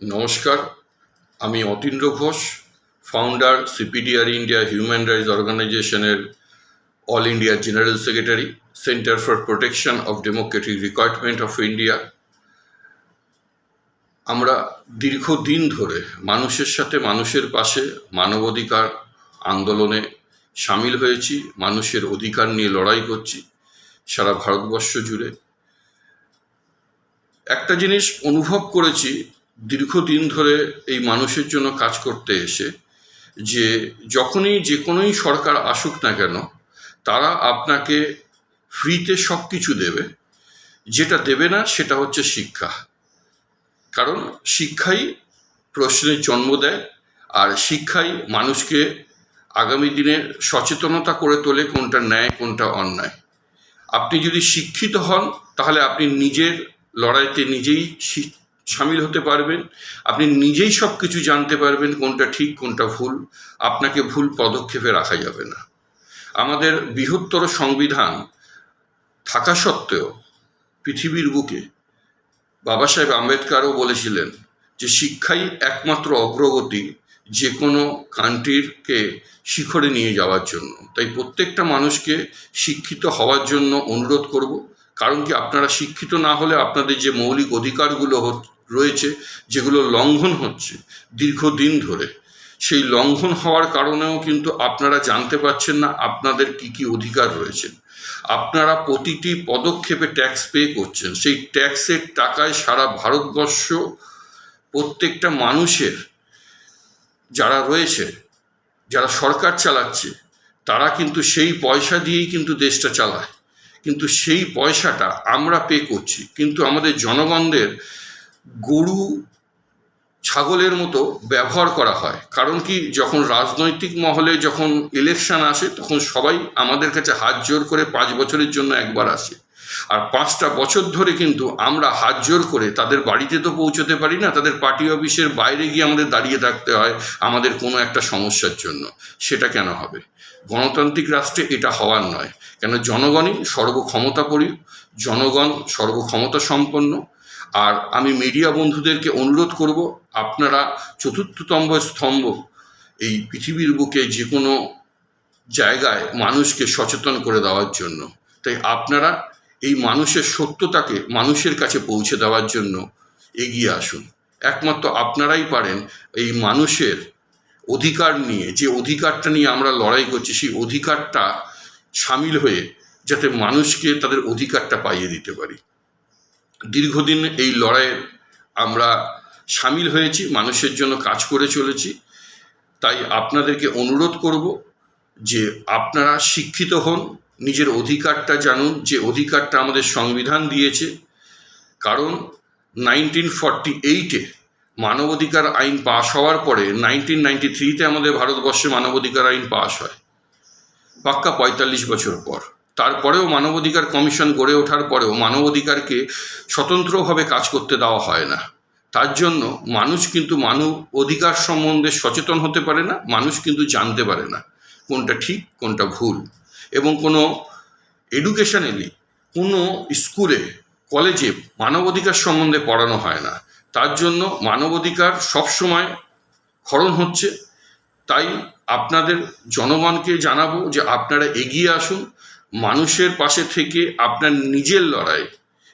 নমস্কার, আমি Atindra Ghosh founder CPDR India human rights অর্গানাইজেশনের all India general secretary centre for protection of democratic requirement of India আমরা দীর্ঘদিন ধরে মানুষের সাথে মানুষের পাশে, মানবাধিকার আন্দোলনে সামিল হয়েছি, মানুষের অধিকার নিয়ে লড়াই করছি সারা ভারতবর্ষ জুড়ে। একটা জিনিস অনুভব করেছি দীর্ঘদিন ধরে এই মানুষের জন্য কাজ করতে এসে যে যখনই যে কোনোই সরকার আসুক না কেন, তারা আপনাকে ফ্রিতে সব কিছু দেবে। যেটা দেবে না, সেটা হচ্ছে শিক্ষা। কারণ শিক্ষাই প্রশ্নের জন্ম দেয়, আর শিক্ষাই মানুষকে আগামী দিনে সচেতনতা করে তোলে কোনটা ন্যায়, কোনটা অন্যায়। আপনি যদি শিক্ষিত হন, তাহলে আপনি নিজের লড়াইতে নিজেই সামিল হতে পারবেন। আপনি নিজেই সব কিছু জানতে পারবেন কোনটা ঠিক, কোনটা ভুল। আপনাকে ভুল পদক্ষেপে রাখা যাবে না। আমাদের বৃহত্তর সংবিধান থাকা সত্ত্বেও পৃথিবীর বুকে বাবা সাহেব আম্বেদকারও বলেছিলেন যে শিক্ষাই একমাত্র অগ্রগতি যে কোনো কান্ট্রিরকে শিখরে নিয়ে যাওয়ার জন্য। তাই প্রত্যেকটা মানুষকে শিক্ষিত হওয়ার জন্য অনুরোধ করব। কারণ কি আপনারা শিক্ষিত না হলে আপনাদের যে মৌলিক অধিকারগুলো রয়েছে, যেগুলো লঙ্ঘন হচ্ছে দীর্ঘদিন ধরে। সেই লঙ্ঘন হওয়ার কারণেও কিন্তু আপনারা জানতে পারছেন না আপনাদের কি কি অধিকার রয়েছে। আপনারা প্রতিটি পদক্ষেপে ট্যাক্স পে করছেন। সেই ট্যাক্সের টাকায় সারা ভারতবর্ষ প্রত্যেকটা মানুষের যারা রয়েছে, যারা সরকার চালাচ্ছে, তারা কিন্তু সেই পয়সা দিয়েই কিন্তু দেশটা চালায়। কিন্তু সেই পয়সাটা আমরা পে করছি। কিন্তু আমাদের জনগণদের গরু ছাগলের মতো ব্যবহার করা হয়। কারণ কি, যখন রাজনৈতিক মহলে যখন ইলেকশন আসে, তখন সবাই আমাদের কাছে হাত জোর করে পাঁচ বছরের জন্য একবার আসে। আর পাঁচটা বছর ধরে কিন্তু আমরা হাত জোর করে তাদের বাড়িতে তো পৌঁছতে পারি না, তাদের পার্টি অফিসের বাইরে গিয়ে আমাদের দাঁড়িয়ে থাকতে হয় আমাদের কোনো একটা সমস্যার জন্য। সেটা কেন হবে? গণতান্ত্রিক রাষ্ট্রে এটা হওয়ার নয়। কেন জনগণই সর্বক্ষমতাপরি জনগণ সর্বক্ষমতা সম্পন্ন আর আমি মিডিয়া বন্ধুদেরকে অনুরোধ করব, আপনারা চতুর্থতম স্তম্ভ এই পৃথিবীর বুকে যে কোনো জায়গায় মানুষকে সচেতন করে দেওয়ার জন্য। তাই আপনারা এই মানুষের সত্যতাকে মানুষের কাছে পৌঁছে দেওয়ার জন্য এগিয়ে আসুন। একমাত্র আপনারাই পারেন এই মানুষের অধিকার নিয়ে, যে অধিকারটা নিয়ে আমরা লড়াই করছি, সেই অধিকারটা সামিল হয়ে যাতে মানুষকে তাদের অধিকারটা পাইয়ে দিতে পারি। দীর্ঘদিন এই লড়াইয়ে আমরা সামিল হয়েছি, মানুষের জন্য কাজ করে চলেছি। তাই আপনাদেরকে অনুরোধ করব যে আপনারা শিক্ষিত হন, নিজের অধিকারটা জানুন, যে অধিকারটা আমাদের সংবিধান দিয়েছে। কারণ নাইনটিন ফর্টি এইটে মানবাধিকার আইন পাশ হওয়ার পরে নাইনটিন নাইনটি থ্রিতে আমাদের ভারতবর্ষে মানবাধিকার আইন পাশ হয়। পাক্কা পঁয়তাল্লিশ বছর পর। তারপরেও মানবাধিকার কমিশন গড়ে ওঠার পরেও মানবাধিকারকে স্বতন্ত্রভাবে কাজ করতে দেওয়া হয় না। তার জন্য মানুষ কিন্তু মানব অধিকার সম্বন্ধে সচেতন হতে পারে না, মানুষ কিন্তু জানতে পারে না কোনটা ঠিক, কোনটা ভুল। এবং কোনো এডুকেশনালি কোনো স্কুলে কলেজে মানবাধিকার সম্বন্ধে পড়ানো হয় না। তার জন্য মানবাধিকার সবসময় ক্ষরণ হচ্ছে। তাই আপনাদের জনগণকে জানাব যে আপনারা এগিয়ে আসুন মানুষের পাশে থেকে আপনার নিজের লড়াই,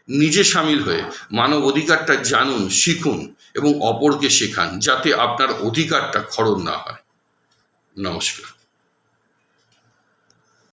নিজে সামিল হয়ে মানব অধিকারটা জানুন, শিখুন এবং অপরকে শেখান যাতে আপনার অধিকারটা খরণ না হয়। নমস্কার।